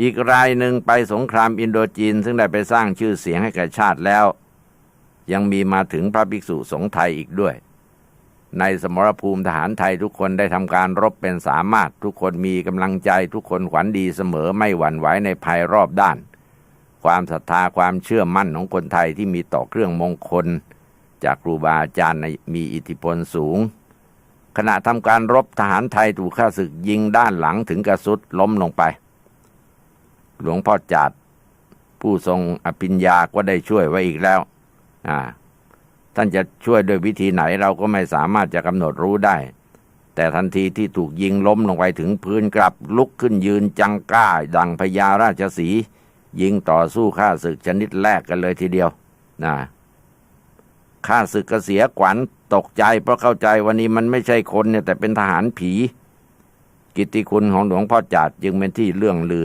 อีกรายหนึ่งไปสงครามอินโดจีน ซึ่งได้ไปสร้างชื่อเสียงให้แก่ชาติแล้ว ยังมีมาถึงพระภิกษุสงฆ์ไทยอีกด้วย ในสมรภูมิทหารไทยทุกคนได้ทำการรบเป็นสามารถ ทุกคนมีกำลังใจทุกคนขวัญดีเสมอไม่หวั่นไหวในภัยรอบด้าน ความศรัทธาความเชื่อมั่นของคนไทยที่มีต่อเครื่องมงคล จากครูบาอาจารย์มีอิทธิพลสูงขณะทำการรบทหารไทยถูกข้าศึกยิงด้านหลังถึงกระสุดล้มลงไป ลวงพ่อจาดผู้ทรงอภิญญาก็ได้ช่วยไว้อีกแล้ว อ่า ท่านจะช่วยด้วยวิธีไหนเราก็ไม่สามารถจะกำหนดรู้ได้ แต่ทันทีที่ถูกยิงล้มลงไปถึงพื้นกลับลุกขึ้นยืนจังก้า ดังพญาราชสี ยิงต่อสู้ข้าศึกชนิดแรกกันเลยทีเดียวนะข้าศึกก็เสียขวัญตกใจเพราะเข้าใจวันนี้มันไม่ใช่คนเนี่ยแต่เป็นทหารผี กิตติคุณของหลวงพ่อจาดจึงเป็นที่เรื่องลือ